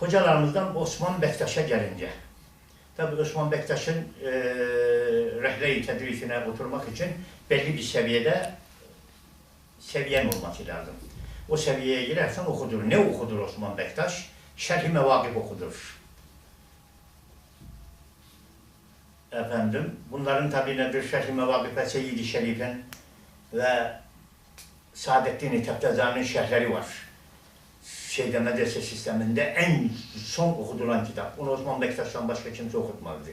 Hocalarımızdan Osman Bektaş'a gelince, tabi Osman Bektaş'ın e, rehre-i tedrisine oturmak için belli bir seviyede seviyen olması lazım. O seviyeye girersen okudur. Ne okudur Osman Bektaş? Şerh-i Mevakif okudur. Efendim, bunların tabi nedir? Şerh-i Mevakif'e Seyyid-i Şerif'in ve Saadettin-i Teptezani'nin şerhleri var. Şeyde medrese sisteminde en son okudulan kitap. Onu Osman Bektaş'tan başka kimse okutmazdı.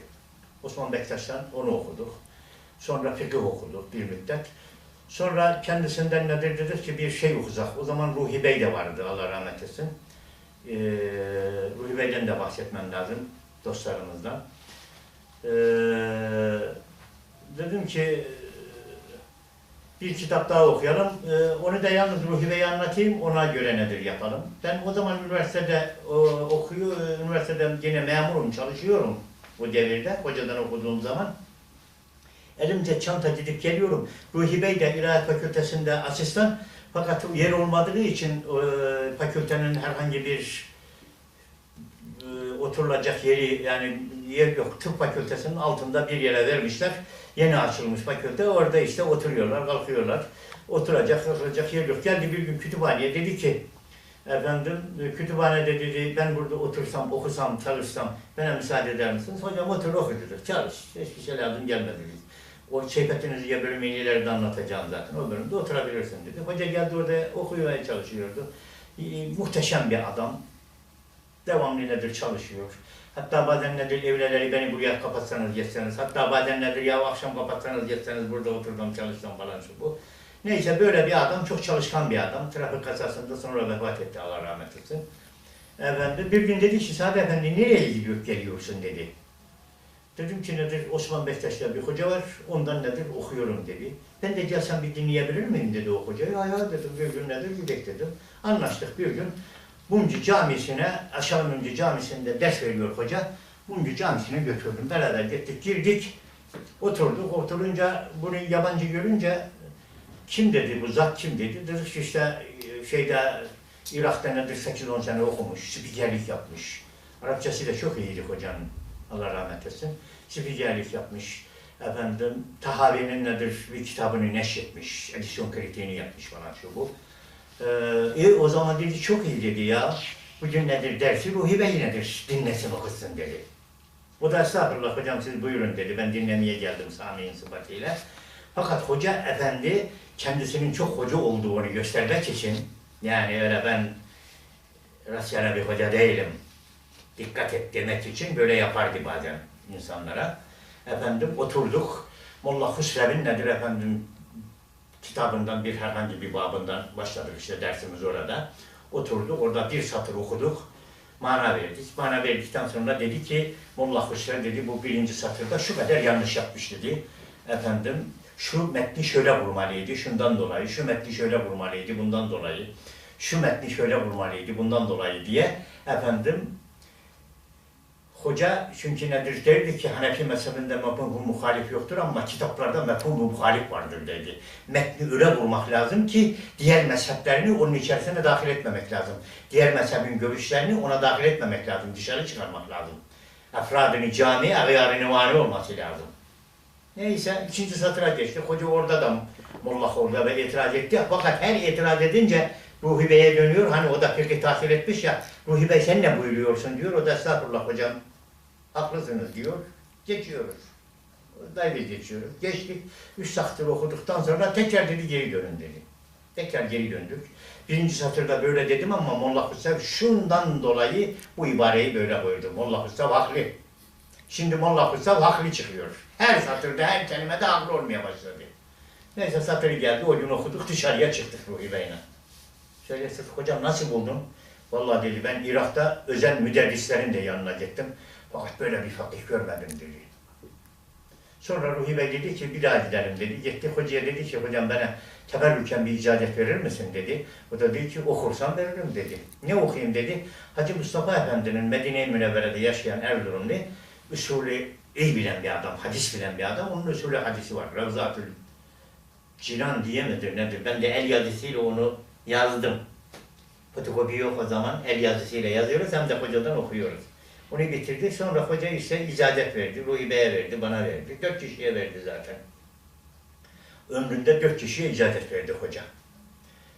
Osman Bektaş'tan onu okuduk. Sonra fıkıh okuduk bir müddet. Sonra kendisinden nedir dedik ki bir şey okuyacak. O zaman Ruhi Bey de vardı Allah rahmet etsin. Ee, Ruhi Bey'den de bahsetmem lazım dostlarımızdan. Ee, dedim ki bir kitap daha okuyalım. Ee, onu da yalnız Ruhi Bey'e anlatayım. Ona göre nedir yapalım. Ben o zaman üniversitede o, okuyor, üniversitede yine memurum, çalışıyorum bu devirde. Hocadan okuduğum zaman. Elimde çanta gidip geliyorum. Ruhi Bey de İlahiyat Fakültesi'nde asistan. Fakat yer olmadığı için e, fakültenin herhangi bir e, oturulacak yeri yani yer yok. Tıp fakültesinin altında bir yere vermişler. Yeni açılmış fakülte. Orada işte oturuyorlar, kalkıyorlar. Oturacak, oturacak yer yok. Geldi bir gün kütüphaneye dedi ki efendim kütüphanede dedi ben burada otursam, okusam, çalışsam bana müsaade eder misiniz? Hocam otur oku dedi. Çalış. Hiçbir şey lazım gelmedi. O Seyfettin ya bölümü ileride anlatacağım zaten. O bölümde oturabilirsin dedi. Hoca geldi orada okumaya çalışıyordu. E, muhteşem bir adam. Devamlı nedir çalışıyor. Hatta bazen nedir evleleri beni buraya kapatsanız geçseniz. Hatta bazen nedir ya akşam kapatsanız geçseniz burada oturdum çalıştım falan şu bu. Neyse böyle bir adam çok çalışkan bir adam. Trafik kazasında sonra vefat etti Allah rahmet etsin. Efendim bir gün dedi ki Sadi Efendi nereye gidiyor geliyorsun dedi. Dedim ki nedir Osman Bektaş'ta bir hoca var ondan nedir okuyorum dedi. Ben de gelsem bir dinleyebilir miyim dedi o hocayı. Ya ya dedim bir gün nedir gidek dedim. Anlaştık bir gün. Buncu camisine, aşağı Buncu camisinde ders veriyor hoca. Buncu camisine götürdüm. Beraber gittik, girdik. Oturduk. Oturunca bunu yabancı görünce kim dedi bu zat kim dedi. Dedik ki işte e, şeyde Irak'ta nedir 8-10 sene okumuş, spikerlik yapmış. Arapçası da çok iyiydi hocanın. Allah rahmet etsin. Spikerlik yapmış. Efendim Tahavi'nin nedir bir kitabını neşretmiş. Edisyon kritiğini yapmış falan şu bu. Ee, e, o zaman dedi çok iyi dedi ya. Bugün nedir dersi Ruhi Bey nedir dinlesin okusun dedi. O da estağfurullah hocam siz buyurun dedi. Ben dinlemeye geldim Sami'nin sıfatıyla. Fakat hoca efendi kendisinin çok hoca olduğunu göstermek için yani öyle ben rastgele bir hoca değilim. Dikkat et demek için böyle yapardı bazen insanlara. Efendim oturduk. Molla Hüsrev'in nedir efendim kitabından bir herhangi bir babından başladık işte dersimiz orada. Oturduk orada bir satır okuduk. Mana verdik. Mana verdikten sonra dedi ki Molla Hüsrev dedi bu birinci satırda şu kadar yanlış yapmış dedi. Efendim şu metni şöyle vurmalıydı şundan dolayı, şu metni şöyle vurmalıydı bundan dolayı, şu metni şöyle vurmalıydı bundan dolayı diye efendim Hoca çünkü nedir derdi ki Hanefi mezhebinde mefhum muhalif yoktur ama kitaplarda mefhum muhalif vardır dedi. Metni öyle vurmak lazım ki diğer mezheplerini onun içerisine dahil etmemek lazım. Diğer mezhebin görüşlerini ona dahil etmemek lazım. Dışarı çıkarmak lazım. Efradını cami, agıyarını mani olması lazım. Neyse ikinci satıra geçti. Hoca orada da Molla orada ve itiraz etti. Fakat her itiraz edince Ruhi Bey'e dönüyor. Hani o da fikri tahsil etmiş ya. Ruhi Bey sen ne buyuruyorsun diyor. O da estağfurullah hocam haklısınız diyor. Geçiyoruz. Dayı geçiyoruz. Geçtik. Üç satır okuduktan sonra tekrar dedi geri dönün dedi. Tekrar geri döndük. Birinci satırda böyle dedim ama Molla Hüseyin şundan dolayı bu ibareyi böyle koydu. Molla Hüseyin haklı. Şimdi Molla Hüseyin haklı çıkıyor. Her satırda her kelimede haklı olmaya başladı. Neyse satırı geldi. O gün okuduk dışarıya çıktık Ruhi Bey'le. Şöyle sırf hocam nasıl buldun? Vallahi dedi ben Irak'ta özel müderrislerin de yanına gittim. Fakat böyle bir fakih görmedim dedi. Sonra Ruhi Bey dedi ki bir daha gidelim dedi. Gitti hocaya dedi ki hocam bana teberrüken bir icazet verir misin dedi. O da dedi ki okursam veririm dedi. Ne okuyayım dedi. Hacı Mustafa Efendi'nin Medine-i Münevvere'de yaşayan Erzurumlu usulü iyi bilen bir adam, hadis bilen bir adam. Onun usulü hadisi var. Ravzatül Cilan diye midir nedir? Ben de el yazısıyla onu yazdım. Fotokopi yok o zaman. El yazısıyla yazıyoruz hem de hocadan okuyoruz. Onu bitirdi. Sonra hoca ise icazet verdi. Ruhi Bey'e verdi, bana verdi. Dört kişiye verdi zaten. Ömründe dört kişiye icazet verdi hoca.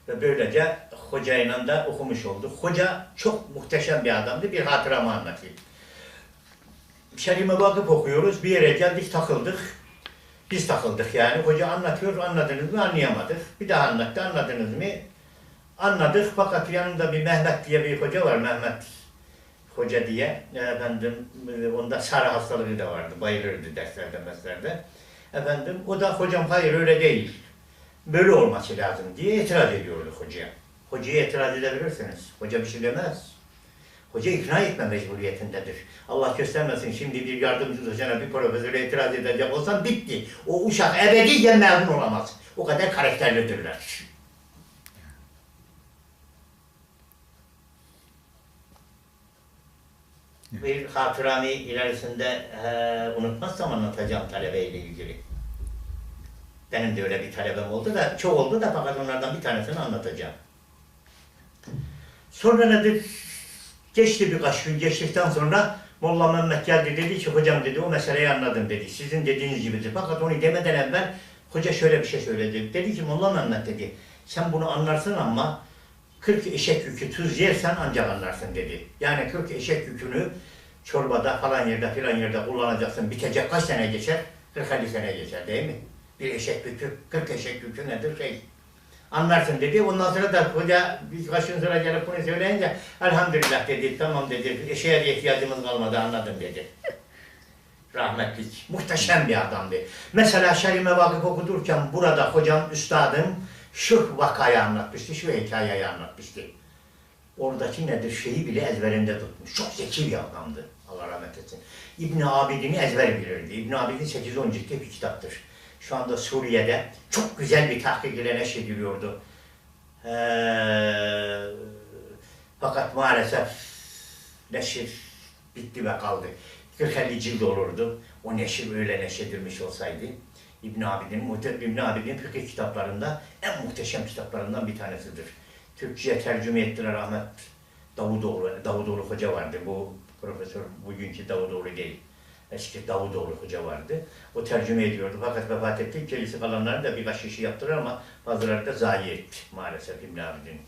Ve böylece hocayla da okumuş olduk. Hoca çok muhteşem bir adamdı. Bir hatıramı anlatayım. Şerime bakıp okuyoruz. Bir yere geldik takıldık. Biz takıldık yani. Hoca anlatıyor. Anladınız mı? Anlayamadık. Bir daha anlattı. Anladınız mı? Anladık. Fakat yanında bir Mehmet diye bir hoca var. Mehmet Hoca diye. Efendim onda sarı hastalığı da vardı. Bayılırdı derslerde derslerde. Efendim o da hocam hayır öyle değil. Böyle olması lazım diye itiraz ediyordu hocaya. Hocaya itiraz edebilirsiniz. Hoca bir şey demez. Hoca ikna etme mecburiyetindedir. Allah göstermesin şimdi bir yardımcı hocana bir profesöre itiraz edecek olsan bitti. O uşak ebediyen memnun olamaz. O kadar karakterlidirler. Bir hatıramı ilerisinde eee, unutmazsam anlatacağım talebeyle ilgili. Benim de öyle bir talebem oldu da, çok oldu da fakat onlardan bir tanesini anlatacağım. Sonra nedir? Geçti birkaç gün geçtikten sonra Molla Mehmet geldi dedi ki hocam dedi o meseleyi anladım dedi. Sizin dediğiniz gibidir. Fakat onu demeden evvel hoca şöyle bir şey söyledi. Dedi ki Molla Mehmet dedi sen bunu anlarsın ama 40 eşek yükü tuz yersen ancak anlarsın dedi. Yani 40 eşek yükünü çorbada falan yerde filan yerde kullanacaksın. Bitecek kaç sene geçer? 40-50 sene geçer değil mi? Bir eşek yükü, 40 eşek yükü nedir şey? Anlarsın dedi. Ondan sonra da hoca birkaç gün sonra gelip bunu söyleyince elhamdülillah dedi. Tamam dedi. Eşeğe de ihtiyacımız kalmadı anladım dedi. Rahmetlik. Muhteşem bir adamdı. Mesela Şerime Vakıf okudurken burada hocam, üstadım şu vakayı anlatmıştı, şu hikayeyi anlatmıştı. Oradaki nedir şeyi bile ezberinde tutmuş. Çok zeki bir adamdı. Etsin. İbn Abidin'i ezber bilirdi. İbn Abidin 8-10 ciltli bir kitaptır. Şu anda Suriye'de çok güzel bir tahkik ile neşrediliyordu. Ee, fakat maalesef neşir bitti ve kaldı. 40-50 cilt olurdu. O neşir öyle neşredilmiş olsaydı. İbn Abidin, Muhte- İbn Abidin fıkıh kitaplarında en muhteşem kitaplarından bir tanesidir. Türkçe'ye tercüme ettiler Ahmet Davutoğlu. Davutoğlu Hoca vardı. Bu profesör bugünkü Davutoğlu değil. Eski Davutoğlu Hoca vardı. O tercüme ediyordu. Fakat vefat etti. Gerisi kalanları da birkaç kişi yaptılar ama bazıları da zayi etti maalesef İbn Abidin.